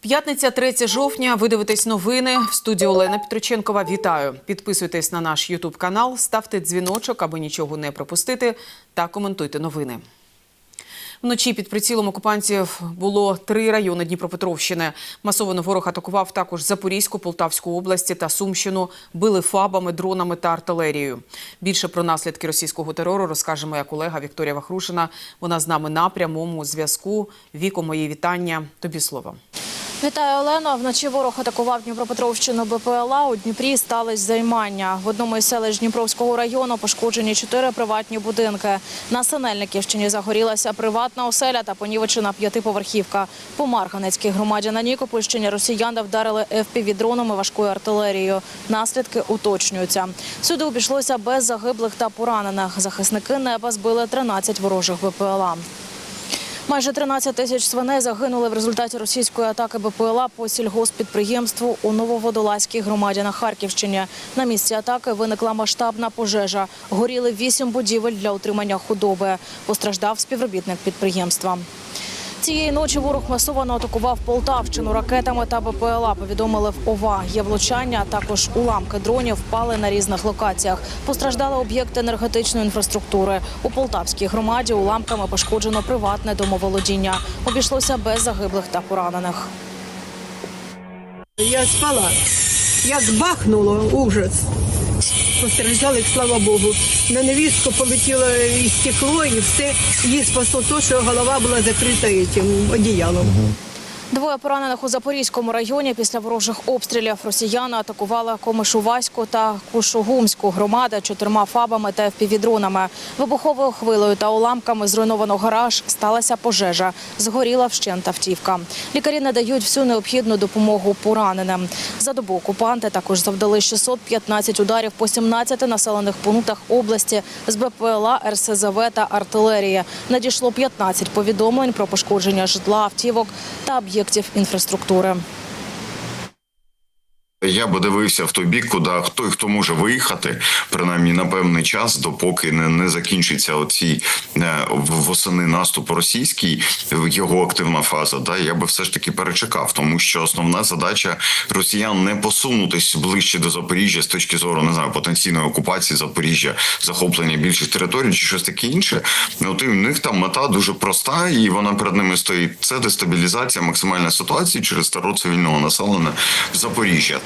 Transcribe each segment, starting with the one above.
П'ятниця 3 жовтня. Ви дивитесь новини в студії Олена Петриченкова. Вітаю! Підписуйтесь на наш Ютуб канал, ставте дзвіночок, аби нічого не пропустити, та коментуйте новини. Вночі під прицілом окупантів було три райони Дніпропетровщини. Масово ворог атакував також Запорізьку, Полтавську області та Сумщину. Били фабами, дронами та артилерією. Більше про наслідки російського терору розкаже моя колега Вікторія Вахрушина. Вона з нами на прямому зв'язку. Віко, мої вітання. Тобі слово. Вітаю, Олено. Вночі ворог атакував Дніпропетровщину БПЛА. У Дніпрі стались займання. В одному із селищ Дніпровського району пошкоджені чотири приватні будинки. На Синельниківщині загорілася приватна оселя та понівечена п'ятиповерхівка. По Марганецькій громаді на Нікопольщині росіяни вдарили ФПВ-дронами важкою артилерією. Наслідки уточнюються. Сюди обійшлося без загиблих та поранених. Захисники неба збили 13 ворожих БПЛА. Майже 13 тисяч свиней загинули в результаті російської атаки БПЛА по сільгоспідприємству у Нововодолазькій громаді на Харківщині. На місці атаки виникла масштабна пожежа. Горіли вісім будівель для утримання худоби. Постраждав співробітник підприємства. Цієї ночі ворог масово атакував Полтавщину ракетами та БПЛА. Повідомили в ОВА. Є влучання, а також уламки дронів впали на різних локаціях. Постраждали об'єкти енергетичної інфраструктури. У Полтавській громаді уламками пошкоджено приватне домоволодіння. Обійшлося без загиблих та поранених. Я спала. Як бахнуло, ужас. Постраждали, слава Богу. На невістку полетіло і стекло, і все. Її спасло те, що голова була закрита цим одіялом. Двоє поранених у Запорізькому районі після ворожих обстрілів росіяни атакували Комишуваську та Кушугумську громади чотирма фабами та впівдронами. Вибуховою хвилею та уламками зруйновано гараж. Сталася пожежа. Згоріла вщент автівка. Лікарі надають всю необхідну допомогу пораненим. За добу окупанти також завдали 615 ударів по 17 населених пунктах області з БПЛА, РСЗВ та артилерії. Надійшло 15 повідомлень про пошкодження житла, автівок та об'єктів інфраструктури. Я би дивився в той бік, куди той, хто може виїхати, принаймні на певний час, допоки не, не закінчиться оці е, восени наступ російський, його активна фаза. Да, я би все ж таки перечекав, тому що основна задача росіян не посунутись ближче до Запоріжжя з точки зору не знаю потенційної окупації Запоріжжя, захоплення більших територій чи щось таке інше. От і в них там мета дуже проста, і вона перед ними стоїть. Це дестабілізація максимальної ситуації через терор цивільного населення в Запоріжжя.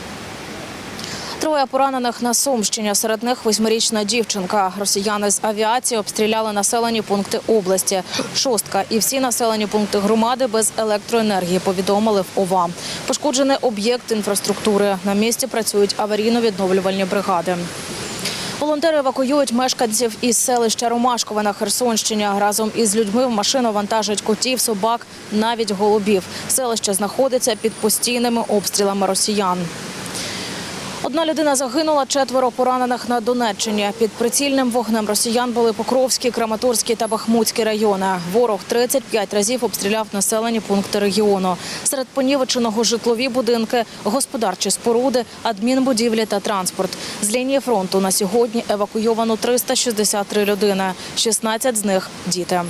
Троє поранених на Сумщині. Серед них восьмирічна дівчинка. Росіяни з авіації обстріляли населені пункти області. Шостка і всі населені пункти громади без електроенергії. Повідомили в ОВА. Пошкоджений об'єкт інфраструктури. На місці працюють аварійно-відновлювальні бригади. Волонтери евакуюють мешканців із селища Ромашкове на Херсонщині. Разом із людьми в машину вантажать котів, собак, навіть голубів. Селище знаходиться під постійними обстрілами росіян. Одна людина загинула, четверо поранених на Донеччині. Під прицільним вогнем росіян були Покровський, Краматорський та Бахмутський райони. Ворог 35 разів обстріляв населені пункти регіону. Серед понівеченого житлові будинки, господарчі споруди, адмінбудівлі та транспорт. З лінії фронту на сьогодні евакуйовано 363 людини. 16 з них – діти.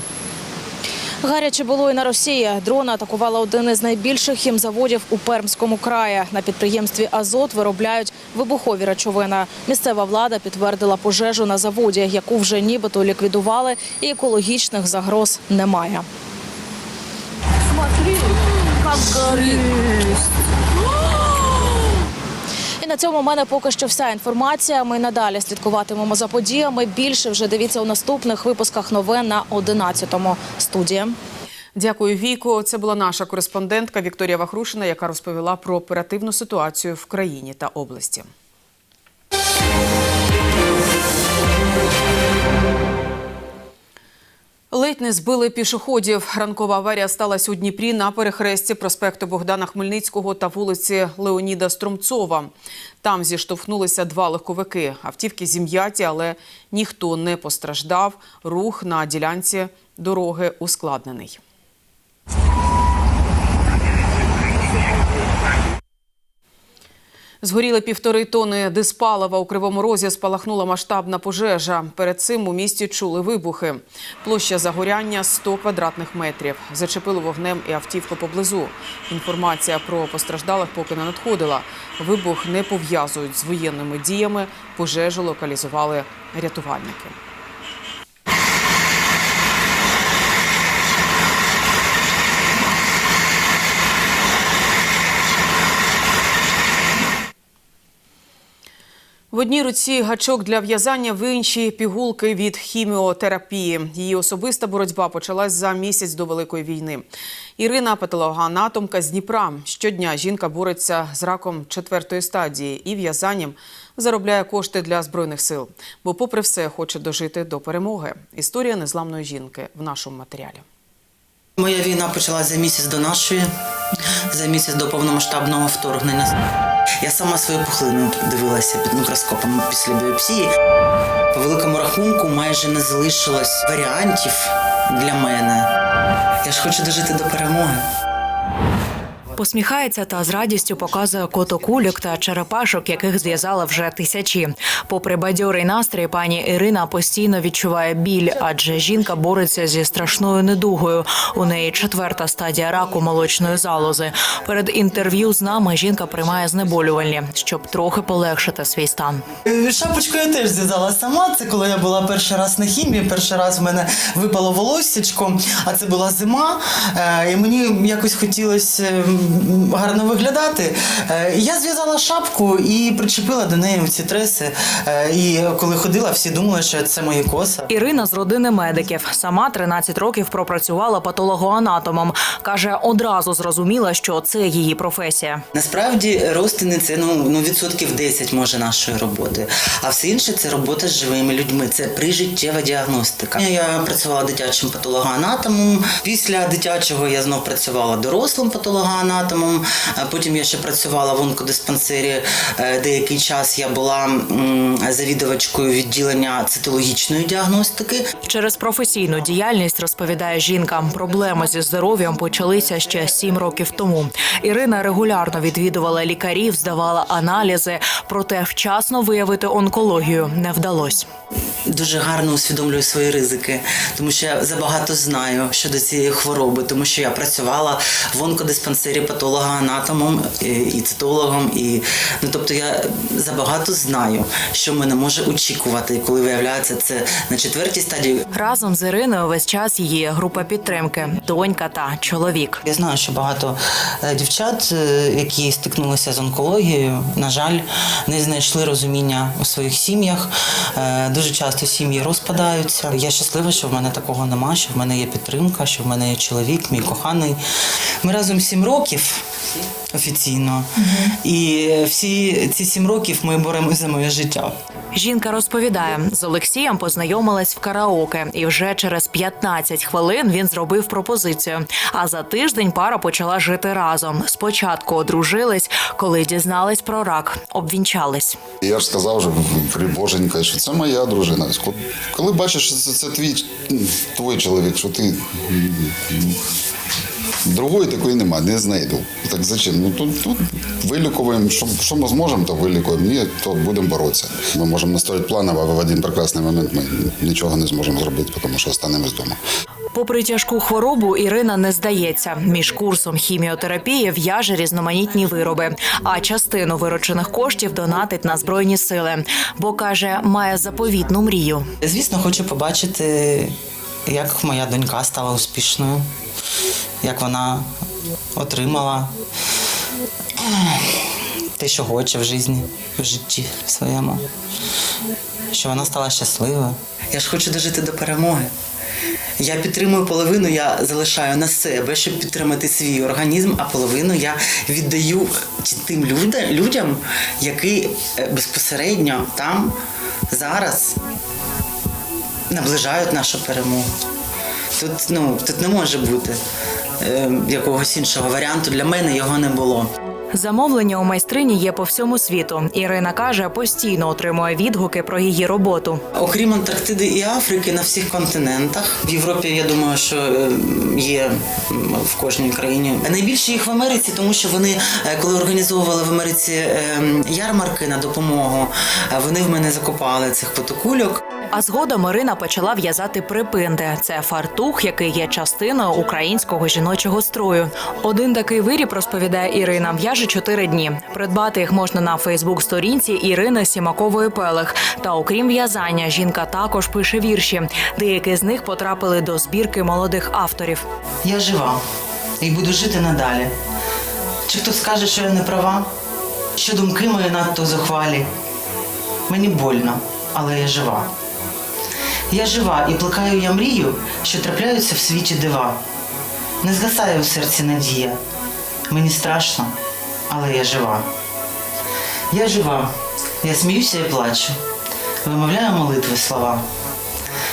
Гаряче було і на Росії. Дрона атакувала один із найбільших хімзаводів у Пермському краї. На підприємстві Азот виробляють вибухові речовини. Місцева влада підтвердила пожежу на заводі, яку вже нібито ліквідували, і екологічних загроз немає. І на цьому в мене поки що вся інформація. Ми надалі слідкуватимемо за подіями. Більше вже дивіться у наступних випусках новин на 11-му. Студія. Дякую, Віко. Це була наша кореспондентка Вікторія Вахрушина, яка розповіла про оперативну ситуацію в країні та області. Ледь не збили пішоходів. Ранкова аварія сталася у Дніпрі на перехресті проспекту Богдана Хмельницького та вулиці Леоніда Струмцова. Там зіштовхнулися два легковики. Автівки зім'яті, але ніхто не постраждав. Рух на ділянці дороги ускладнений. Згоріли півтори тони диспалива у Кривому Розі спалахнула масштабна пожежа. Перед цим у місті чули вибухи. Площа загоряння 100 квадратних метрів. Зачепило вогнем і автівку поблизу. Інформація про постраждалих поки не надходила. Вибух не пов'язують з воєнними діями. Пожежу локалізували рятувальники. В одній руці гачок для в'язання, в іншій пігулки від хіміотерапії. Її особиста боротьба почалась за місяць до великої війни. Ірина патологоанатомка з Дніпра. Щодня жінка бореться з раком четвертої стадії і в'язанням заробляє кошти для збройних сил. Бо, попри все, хоче дожити до перемоги. Історія незламної жінки в нашому матеріалі. Моя війна почалася за місяць до нашої, за місяць до повномасштабного вторгнення. Я сама свою пухлину дивилася під мікроскопом після біопсії. По великому рахунку майже не залишилось варіантів для мене. Я ж хочу дожити до перемоги. Посміхається та з радістю показує котокулік та черепашок, яких зв'язала вже тисячі. Попри бадьорий настрій, пані Ірина постійно відчуває біль, адже жінка бореться зі страшною недугою. У неї четверта стадія раку молочної залози. Перед інтерв'ю з нами жінка приймає знеболювальні, щоб трохи полегшити свій стан. Е, Шапочку я теж зв'язала сама. Це коли я була перший раз на хімії, перший раз в мене випало волоссячко, а це була зима. е, І мені якось хотілося м, гарно виглядати. Е, Я зв'язала шапку і причепила до неї ці треси. Е, І коли ходила, всі думали, що це мої коси. Ірина з родини медиків сама 13 років пропрацювала патологоанатомом. каже, одразу зрозуміла, що це її професія. Насправді розтини це ну, ну відсотків 10 може нашої роботи. А все інше це робота з живими людьми. Це прижиттєва діагностика. Я працювала дитячим патологоанатомом. Після дитячого я знов працювала дорослим патологоанатомом. А Потім я ще працювала в онкодиспансері. Е, Деякий час я була завідувачкою відділення цитологічної діагностики. Через професійну діяльність розповідає жінка. Проблеми зі здоров'ям почалися ще сім років тому. Ірина регулярно відвідувала лікарів, здавала аналізи, проте вчасно виявити онкологію не вдалося. Дуже гарно усвідомлюю свої ризики, тому що я забагато знаю щодо цієї хвороби, тому що я працювала в онкодиспансері патологоанатомом і, і цитологом, і ну тобто я забагато знаю, що мене може очікувати, коли виявляється це на четвертій стадії. Разом з Іриною весь час її група підтримки, донька та чоловік. Я знаю, що багато е, дівчат, е, які стикнулися з онкологією, на жаль, не знайшли розуміння у своїх сім'ях. Е, Дуже часто сім'ї розпадаються. Я щаслива, що в мене такого нема, що в мене є підтримка, що в мене є чоловік, мій коханий. Ми разом сім років офіційно, і всі ці сім років ми боремося за моє життя. Жінка розповідає, з Олексієм познайомилась в караоке, і вже через 15 хвилин він зробив пропозицію. А за тиждень пара почала жити разом. Спочатку одружились, коли дізнались про рак, обвінчались. Я ж сказав вже при Боженька, що це моя дружина. Коли бачиш, що це, це твій, твій чоловік, що ти другої такої нема, не знайду. Так зачем? Ну тут, тут вилікуємо, що, що ми зможемо, то вилікуємо. Ні, то будемо боротися. Ми можемо настроїти план, а в один прекрасний момент ми нічого не зможемо зробити, тому що останемось вдома. Попри тяжку хворобу, Ірина не здається. Між курсом хіміотерапії в'яже різноманітні вироби, а частину виручених коштів донатить на збройні сили, бо каже, має заповітну мрію. Звісно, хочу побачити, як моя донька стала успішною, як вона отримала те, що хоче в житті, в житті своєму, що вона стала щасливою. Я ж хочу дожити до перемоги. Я підтримую половину, я залишаю на себе, щоб підтримати свій організм, а половину я віддаю тим людям, людям які е, безпосередньо там зараз наближають нашу перемогу. Тут, ну, тут не може бути е, якогось іншого варіанту. Для мене його не було. Замовлення у майстрині є по всьому світу. Ірина каже, постійно отримує відгуки про її роботу. Окрім Антарктиди і Африки, на всіх континентах. В Європі, я думаю, що е, є в кожній країні. Найбільше їх в Америці, тому що вони, е, коли організовували в Америці е, ярмарки на допомогу, е, вони в мене закопали цих фотокульок. А згодом Ірина почала в'язати припинди. Це фартух, який є частиною українського жіночого строю. Один такий виріб розповідає Ірина. В'яже чотири дні. Придбати їх можна на Фейсбук-сторінці Ірини Сімакової Пелех. Та окрім в'язання, жінка також пише вірші. Деякі з них потрапили до збірки молодих авторів. Я жива і буду жити надалі. Чи хтось скаже, що я не права? Що думки мої надто зухвалі? Мені больно, але я жива. Я жива і плекаю я мрію, що трапляються в світі дива. Не згасає у серці надія. Мені страшно, але я жива. Я жива, я сміюся і плачу, вимовляю молитви слова.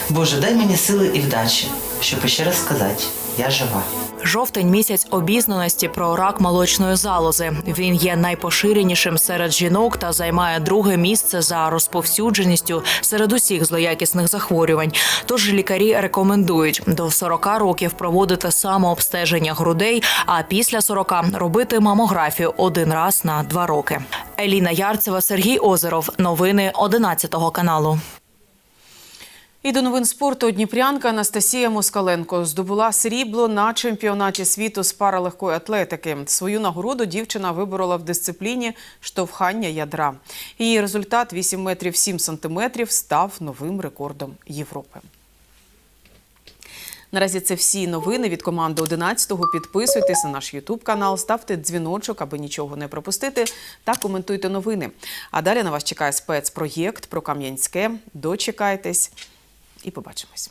Боже, дай мені сили і вдачі, щоб ще раз сказати, я жива. Жовтень місяць обізнаності про рак молочної залози. Він є найпоширенішим серед жінок та займає друге місце за розповсюдженістю серед усіх злоякісних захворювань. Тож лікарі рекомендують до 40 років проводити самообстеження грудей, а після 40 робити мамографію один раз на два роки. Еліна Ярцева, Сергій Озеров. Новини 11 каналу. І до новин спорту Дніпрянка Анастасія Москаленко здобула срібло на чемпіонаті світу з паралегкої атлетики. Свою нагороду дівчина виборола в дисципліні штовхання ядра. Її результат 8 метрів 7 сантиметрів став новим рекордом Європи. Наразі це всі новини від команди 11-го. Підписуйтесь на наш Ютуб канал, ставте дзвіночок, аби нічого не пропустити, та коментуйте новини. А далі на вас чекає спецпроєкт про Кам'янське. Дочекайтесь і побачимось.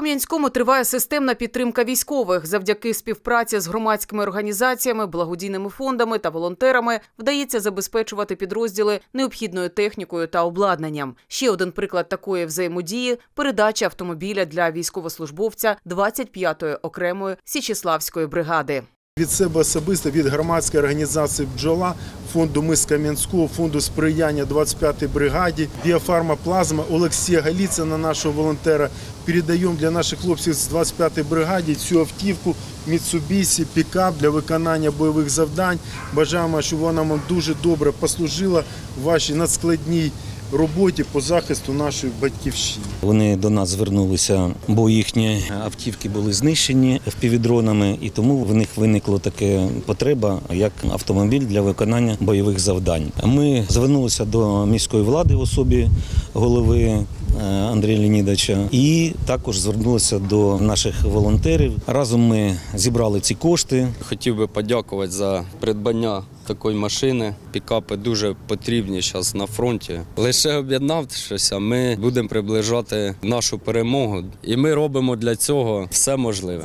Кам'янському триває системна підтримка військових. Завдяки співпраці з громадськими організаціями, благодійними фондами та волонтерами вдається забезпечувати підрозділи необхідною технікою та обладнанням. Ще один приклад такої взаємодії передача автомобіля для військовослужбовця 25-ї окремої Січеславської бригади. Від себе особисто від громадської організації Бджола, фонду Мис Кам'янського, фонду сприяння 25-й бригаді, біофарма плазма Олексія Галіцина, нашого волонтера. Передаємо для наших хлопців з 25-ї бригаді цю автівку Mitsubishi пікап для виконання бойових завдань. Бажаємо, щоб вона вам дуже добре послужила в вашій надскладній роботі по захисту нашої батьківщини. Вони до нас звернулися, бо їхні автівки були знищені впівдронами, і тому в них виникла така потреба як автомобіль для виконання бойових завдань. Ми звернулися до міської влади в особі голови е, Андрія Леонідовича і також звернулися до наших волонтерів. Разом ми зібрали ці кошти. Хотів би подякувати за придбання такої машини. Пікапи дуже потрібні зараз на фронті. Лише об'єднавшися, ми будемо приближати нашу перемогу, і ми робимо для цього все можливе.